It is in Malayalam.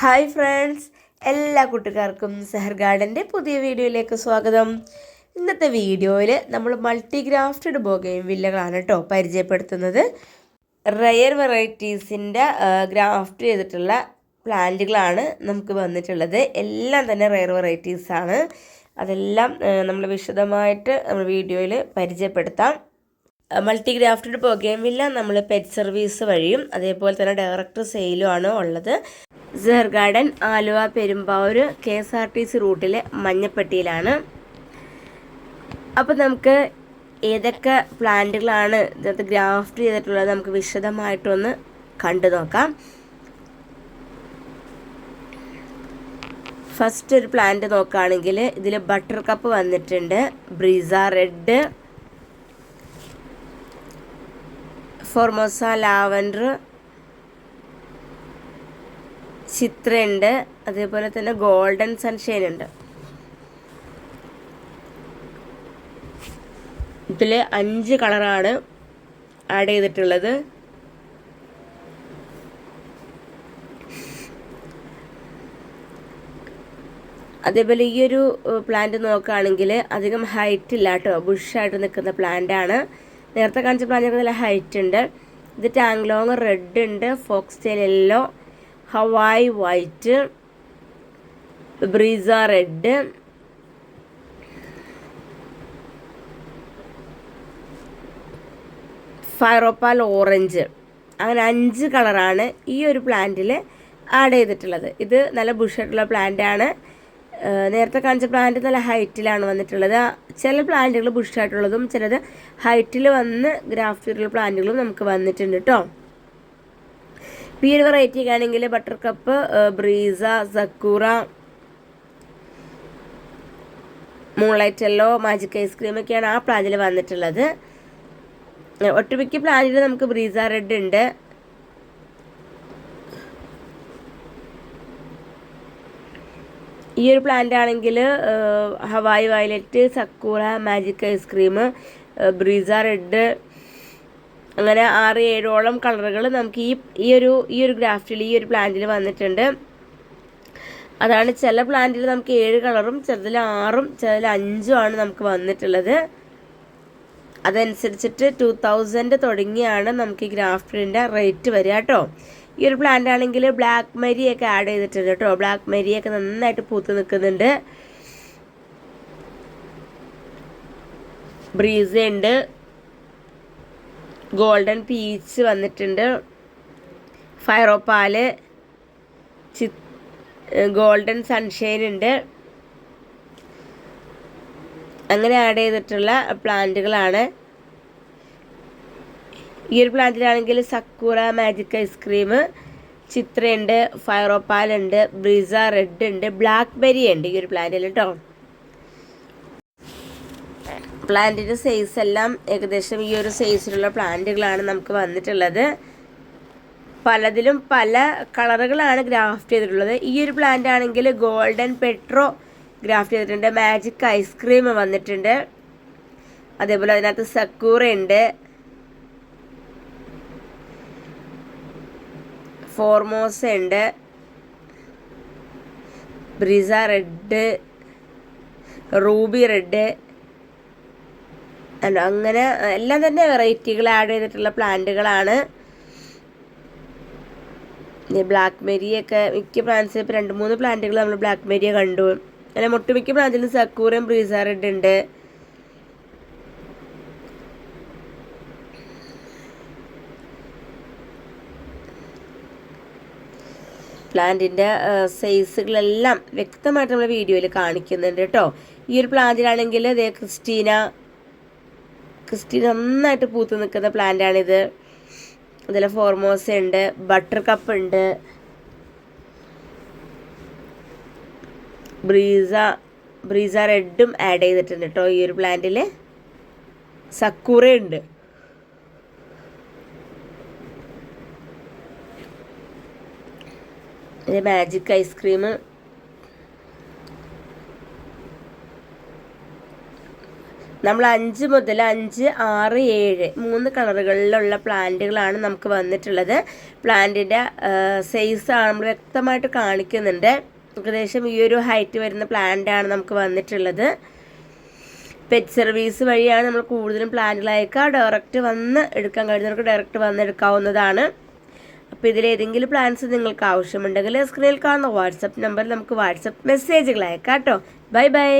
ഹായ് ഫ്രണ്ട്സ് എല്ലാ കൂട്ടുകാർക്കും സെഹർ ഗാർഡന്റെ പുതിയ വീഡിയോയിലേക്ക് സ്വാഗതം. ഇന്നത്തെ വീഡിയോയിൽ നമ്മൾ മൾട്ടി ഗ്രാഫ്റ്റഡ് ബോഗയും വില്ലകളാണ് കേട്ടോ പരിചയപ്പെടുത്തുന്നത്. റയർ വെറൈറ്റീസിന്റെ ഗ്രാഫ്റ്റ് ചെയ്തിട്ടുള്ള പ്ലാന്റുകളാണ് നമുക്ക് വന്നിട്ടുള്ളത്. എല്ലാം തന്നെ റയർ വെറൈറ്റീസാണ് അതെല്ലാം നമ്മൾ വിശദമായിട്ട് നമ്മൾ വീഡിയോയിൽ പരിചയപ്പെടുത്താം. മൾട്ടി ഗ്രാഫ്റ്റഡ് ബൊഗേമില്ല നമ്മൾ പെറ്റ് സർവീസ് വഴിയും അതേപോലെ തന്നെ ഡയറക്റ്റ് സെയിലും ആണ് ഉള്ളത്. Sehar garden Aluva Perumbavoor K S R T C റൂട്ടിലെ മഞ്ഞപ്പെട്ടിയിലാണ്. അപ്പോൾ നമുക്ക് ഏതൊക്കെ പ്ലാന്റുകളാണ് ഇതിനകത്ത് ഗ്രാഫ്റ്റ് ചെയ്തിട്ടുള്ളത് നമുക്ക് വിശദമായിട്ടൊന്ന് കണ്ടു നോക്കാം. ഫസ്റ്റ് ഒരു പ്ലാന്റ് നോക്കുകയാണെങ്കിൽ ഇതിൽ ബട്ടർ കപ്പ് വന്നിട്ടുണ്ട്. ബ്രീസ റെഡ് ഫോർമോസ ലാവൻഡർ ചിത്രയുണ്ട്. അതേപോലെ തന്നെ ഗോൾഡൻ സൺഷൈൻ ഉണ്ട്. ഇതിൽ അഞ്ച് കളറാണ് ആഡ് ചെയ്തിട്ടുള്ളത്. അതേപോലെ ഈ ഒരു പ്ലാന്റ് നോക്കുകയാണെങ്കിൽ അധികം ഹൈറ്റ് ഇല്ല കേട്ടോ ബുഷായിട്ട് നിൽക്കുന്ന പ്ലാന്റ് ആണ്. നേരത്തെ കാണിച്ച പ്ലാന്റിന് നല്ല ഹൈറ്റ് ഉണ്ട്. ഇത് ടാങ്ലോങ് റെഡ് ഉണ്ട് fox tail yellow Hawaii white ബ്രീസ red ഫൈറോപ്പാൽ orange. അങ്ങനെ അഞ്ച് കളറാണ് ഈ ഒരു പ്ലാന്റിൽ ആഡ് ചെയ്തിട്ടുള്ളത്. ഇത് നല്ല ബുഷായിട്ടുള്ള പ്ലാന്റ് ആണ്. നേരത്തെ കാണിച്ച പ്ലാന്റ് നല്ല ഹൈറ്റിലാണ് വന്നിട്ടുള്ളത്. ചില പ്ലാന്റുകൾ ബുഷായിട്ടുള്ളതും ചിലത് ഹൈറ്റിൽ വന്ന് ഗ്രാഫ്റ്റ് പ്ലാന്റുകളും നമുക്ക് വന്നിട്ടുണ്ട് കേട്ടോ ഈ വെറൈറ്റി ആണെങ്കിൽ ബട്ടർ കപ്പ് ബ്രീസ സക്കൂറ മൂളൈറ്റല്ലോ മാജിക് ഐസ്ക്രീം ഒക്കെയാണ് ആ പ്ലാനിൽ വന്നിട്ടുള്ളത്. ഒട്ടുമിക്ക പ്ലാനിൽ നമുക്ക് ബ്രീസ റെഡ് ഉണ്ട്. ഈ ഒരു പ്ലാന്റ് ആണെങ്കിൽ Hawaii violet sakura magic ice cream ബ്രീസ red അങ്ങനെ ആറ് ഏഴോളം കളറുകൾ നമുക്ക് ഈ ഈ ഒരു ഈ ഒരു ഗ്രാഫ്റ്റിൽ ഈ ഒരു പ്ലാന്റിൽ വന്നിട്ടുണ്ട്. അതാണ് ചില പ്ലാന്റിൽ നമുക്ക് ഏഴ് കളറും ചിലതിൽ ആറും ചിലതിൽ അഞ്ചും ആണ് നമുക്ക് വന്നിട്ടുള്ളത്. അതനുസരിച്ചിട്ട് ടു തൗസൻഡ് തുടങ്ങിയാണ് നമുക്ക് ഈ ഗ്രാഫ്റ്റിന്റെ റേറ്റ് വരിക കേട്ടോ. ഈ ഒരു പ്ലാന്റ് ആണെങ്കിൽ ബ്ലാക്ക് മരിയൊക്കെ ആഡ് ചെയ്തിട്ടുണ്ട് കേട്ടോ. ബ്ലാക്ക് മരിയൊക്കെ നന്നായിട്ട് പൂത്ത് നിൽക്കുന്നുണ്ട്. ബ്രീസ ഉണ്ട്. ഗോൾഡൻ പീച്ച് വന്നിട്ടുണ്ട്. ഫയറോപ്പാൽ ചി ഗോൾഡൻ സൺഷൈൻ ഉണ്ട്. അങ്ങനെ ആഡ് ചെയ്തിട്ടുള്ള പ്ലാന്റുകളാണ്. ഈ ഒരു പ്ലാന്റിലാണെങ്കിൽ സക്കൂറ മാജിക് ഐസ്ക്രീം ചിത്രയുണ്ട് ഫയറോപ്പാലുണ്ട് ബ്രിസ റെഡ് ഉണ്ട് ബ്ലാക്ക് ബെറി ഉണ്ട് ഈ ഒരു പ്ലാന്റിൽ കേട്ടോ. പ്ലാന്റിന്റെ സൈസ് എല്ലാം ഏകദേശം ഈ ഒരു സൈസിലുള്ള പ്ലാന്റുകളാണ് നമുക്ക് വന്നിട്ടുള്ളത്. പലതിലും പല കളറുകളാണ് ഗ്രാഫ്റ്റ് ചെയ്തിട്ടുള്ളത്. ഈ ഒരു പ്ലാന്റ് ആണെങ്കിൽ ഗോൾഡൻ പെട്രോ ഗ്രാഫ്റ്റ് ചെയ്തിട്ടുണ്ട്. മാജിക് ഐസ്ക്രീം വന്നിട്ടുണ്ട്. അതേപോലെ അതിനകത്ത് സക്കൂറ ഉണ്ട്. ഫോർമോസ ഉണ്ട്. ബ്രിസ റെഡ് റൂബി റെഡ് അല്ല അങ്ങനെ എല്ലാം തന്നെ വെറൈറ്റികൾ ആഡ് ചെയ്തിട്ടുള്ള പ്ലാന്റുകളാണ്. ബ്ലാക്ക് മെരിയൊക്കെ മിക്ക പ്ലാന്റ്സ് ഇപ്പോൾ രണ്ട് മൂന്ന് പ്ലാന്റുകൾ നമ്മൾ ബ്ലാക്ക് മെരിയ കണ്ടു അല്ല ഒട്ടുമിക്ക പ്ലാന്റിലും സക്കൂറും ബ്രീസ റെഡ് ഉണ്ട് പ്ലാന്റിന്റെ സൈസുകളെല്ലാം വ്യക്തമായിട്ട് നമ്മൾ വീഡിയോയിൽ കാണിക്കുന്നുണ്ട് കേട്ടോ. ഈ ഒരു പ്ലാന്റിലാണെങ്കിൽ ഇതേ ക്രിസ്റ്റീന ക്രിസ്റ്റീന നന്നായിട്ട് പൂത്ത് നിൽക്കുന്ന പ്ലാന്റാണിത് ഇതിൽ ഫോർമോസ ഉണ്ട് ബട്ടർ കപ്പ് ഉണ്ട്. ബ്രീസ ബ്രീസ റെഡും ആഡ് ചെയ്തിട്ടുണ്ട് കേട്ടോ ഈ ഒരു പ്ലാന്റിൽ സക്കൂറ ഉണ്ട്. ഇത് മാജിക് ഐസ്ക്രീം നമ്മൾ അഞ്ച് മുതൽ അഞ്ച് ആറ് ഏഴ് മൂന്ന് കളറുകളിലുള്ള പ്ലാന്റുകളാണ് നമുക്ക് വന്നിട്ടുള്ളത്. പ്ലാന്റിന്റെ സൈസ് നമ്മൾ വ്യക്തമായിട്ട് കാണിക്കുന്നുണ്ട്. ഏകദേശം ഈ ഒരു ഹൈറ്റ് വരുന്ന പ്ലാന്റാണ് നമുക്ക് വന്നിട്ടുള്ളത്. പെറ്റ് സർവീസ് വഴിയാണ് നമ്മൾ കൂടുതലും പ്ലാന്റുകൾ ഡയറക്റ്റ് വന്ന് എടുക്കാൻ കഴിയുന്നവർക്ക് ഡയറക്റ്റ് വന്ന് എടുക്കാവുന്നതാണ്. അപ്പോൾ ഇതിലേതെങ്കിലും പ്ലാൻസ് നിങ്ങൾക്ക് ആവശ്യമുണ്ടെങ്കിൽ സ്ക്രീനിൽ കാണുന്ന വാട്സപ്പ് നമ്പർ നമുക്ക് വാട്സപ്പ് മെസ്സേജുകൾ അയക്കാം കേട്ടോ. Bye bye